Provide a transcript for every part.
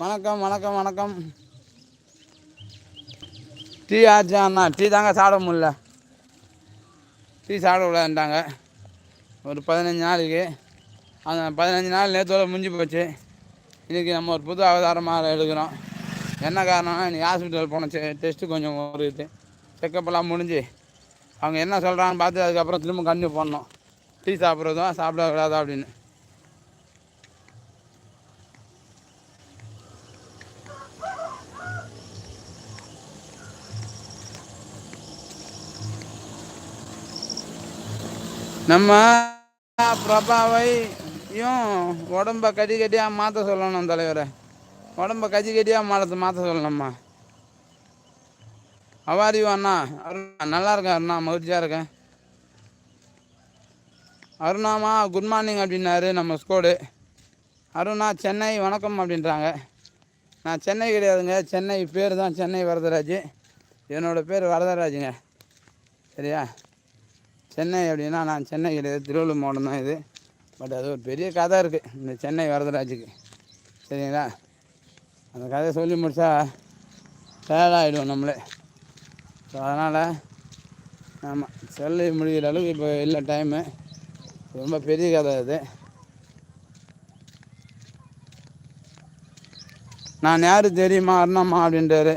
வணக்கம் வணக்கம் வணக்கம். டீ ஆச்சு அண்ணா. டீ தாங்க சாப்பிட முடியல. டீ சாப்பிட விடாண்டாங்க ஒரு பதினஞ்சு நாளைக்கு. அந்த பதினஞ்சு நாள் நேற்றோட முடிஞ்சு போச்சு. இன்றைக்கி நம்ம ஒரு புது அவதாரமாக எடுக்கிறோம். என்ன காரணம்னா இன்றைக்கி ஹாஸ்பிட்டல் போன டெஸ்ட்டு கொஞ்சம் ஒரு இது செக்கப்லாம் முடிஞ்சு. அவங்க என்ன சொல்கிறாங்கன்னு பார்த்து அதுக்கப்புறம் திரும்ப கண்டினியூ பண்ணோம் டீ சாப்பிட்றதும் சாப்பிட விடாதா அப்படின்னு. நம்ம பிரபாவையும் உடம்ப கடி கட்டியாக மாற்ற சொல்லணும் தலைவரை. உடம்ப கடி கட்டியாக மாற்ற மாற்ற சொல்லணும்மா. அவாரியும் அண்ணா அருணா நல்லா இருக்கேன் அருணா மகிழ்ச்சியாக இருக்கேன். அருணாமா குட் மார்னிங் அப்படின்னாரு நம்ம ஸ்கோடு அருணா சென்னை வணக்கம் அப்படின்றாங்க. நான் சென்னை கிடையாதுங்க சென்னை பேர் தான் சென்னை வரதராஜ். என்னோடய பேர் வரதராஜுங்க. சரியா? சென்னை அப்படின்னா நான் சென்னை கிடையாது திருவள்ளூர் மாவட்டம் தான் இது. பட் அது ஒரு பெரிய கதை இருக்குது இந்த சென்னை வரதராஜுக்கு. சரிங்களா? அந்த கதையை சொல்லி முடித்தா டயர்டாகிடுவோம் நம்மளே. ஸோ அதனால் ஆமாம் சொல்லி முடிகிற அளவுக்கு இப்போ இல்லை டைமு ரொம்ப பெரிய கதை அது. நான் யார் தெரியுமா அருணம்மா அப்படின்றாரு.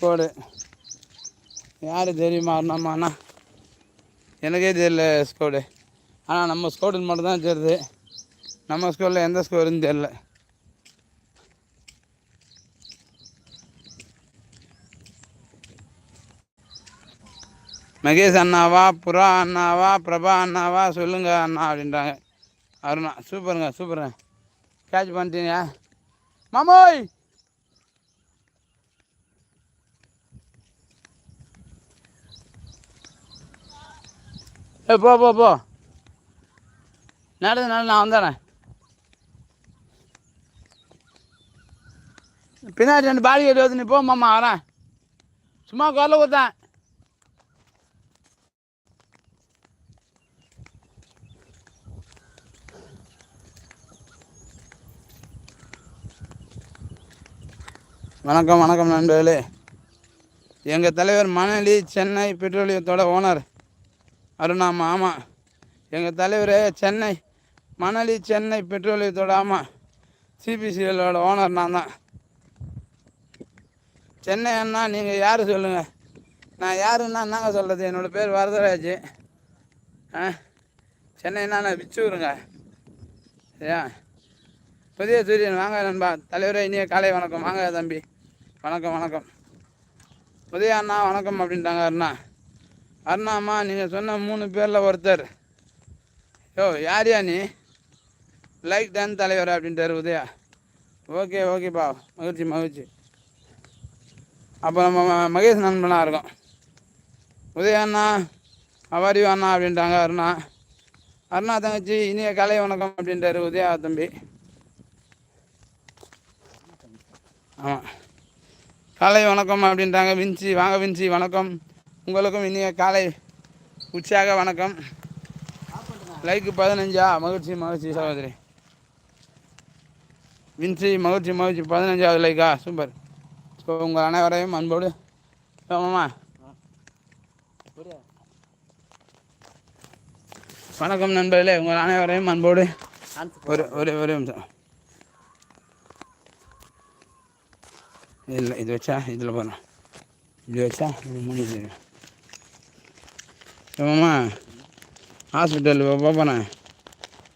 கோடு யார் தெரியுமா அருணம்மாண்ணா எனக்கே தெரியல ஸ்கோடு ஆனால் நம்ம ஸ்கோடுன்னு மட்டும் தான் தெரியுது. நம்ம ஸ்கோரில் எந்த ஸ்கோருன்னு தெரில மகேஷ் அண்ணாவா புறா அண்ணாவா பிரபா அண்ணாவா சொல்லுங்க அண்ணா அப்படின்றாங்க. அருணா சூப்பருங்க சூப்பருங்க கேட்ச் பண்ணிட்டீங்க. மாமோய்! ஏ போ போ போ. நடந்து நடந்து நான் வந்துடுறேன் பின்னாடி ரெண்டு பாடி கட்டி வந்து நீ போ மாமா வரேன். சும்மா குரல கொடுத்தேன். வணக்கம் வணக்கம் நண்பர்களே. எங்கள் தலைவர் மணலி சென்னை பெட்ரோலியத்தோட ஓனர். அருணாமா ஆமாம் எங்கள் தலைவர் சென்னை மணலி சென்னை பெட்ரோலியத்தோட ஆமாம் சிபிசிஎலோட ஓனர் நான் தான். சென்னை அண்ணா நீங்கள் யார் சொல்லுங்கள் நான் யாருன்னா என்னங்க சொல்கிறது என்னோடய பேர் வரதராஜ். ஆ சென்னைன்னா நான் விச்சூருங்க. சரியா புதிய சூரியன். வாங்க நண்பா தலைவரே இனிய காலை வணக்கம். வாங்க தம்பி வணக்கம் வணக்கம். புதிய அண்ணா வணக்கம் அப்படின்ட்டாங்க அண்ணா. அருணாம்மா நீங்கள் சொன்ன மூணு பேரில் ஒருத்தர். யோ யார் யா நீ? லைக் டன் தலைவர் அப்படின்ட்டார் உதயா. ஓகே ஓகேப்பா மகிழ்ச்சி மகிழ்ச்சி. அப்போ நம்ம மகேஷ் நண்பனாக இருக்கோம். உதயா அண்ணா அவரியோ அண்ணா அப்படின்ட்டாங்க அருணா. அருணா தங்கச்சி இனிய கலை வணக்கம் அப்படின்ட்டாரு உதயா தம்பி. ஆமாம் காலை வணக்கம் அப்படின்றாங்க வின்சி வாங்க வின்சி வணக்கம். உங்களுக்கும் இனிய காலை உற்சாக வணக்கம். லைக்கு பதினஞ்சா? மகிழ்ச்சி மகிழ்ச்சி சகோதரி. வின்சி மகிழ்ச்சி மகிழ்ச்சி. பதினஞ்சாவது லைக்கா சூப்பர். ஸோ உங்கள் அனைவரையும் அன்போடு ஆமாம்மா வணக்கம் நண்பர்களே. உங்கள் அனைவரையும் அன்போடு ஒரு ஒரு ஒரு நிமிஷம். இல்லை இது வச்சா? இதில் போகிறோம் இது வச்சா? இது முடிஞ்சு ஏமாம்மா ஹாஸ்பிட்டல் இப்போ போகிறேன்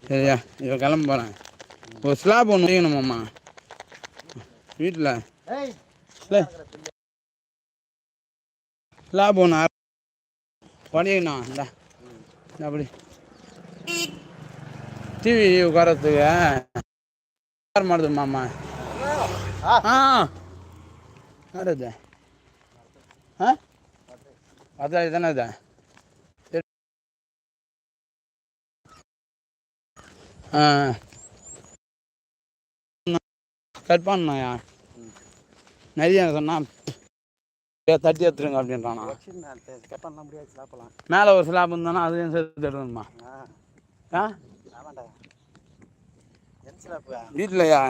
சரியா இப்போ கிளம்ப போகிறேன் ஒரு ஸ்லாப் ஒன்று வைக்கணுமாம்மா வீட்டில் இல்லை. ஸ்லாப் ஒன்று படிக்கணும் இந்தா. அப்படி. டிவி உட்காரத்துக்கு யார் மாடுது மாமா? ஆ. இது? ஆ? அதான் தானே இது? கட் பண்ணாயா நிறைய சொன்னா தட்டி எடுத்துருங்க அப்படின்றானா. மேலே ஒரு ஸ்லாப் இருந்தானா அதையும் சேர்த்து எடுக்கணுமா? ஆ. வீட்டிலையா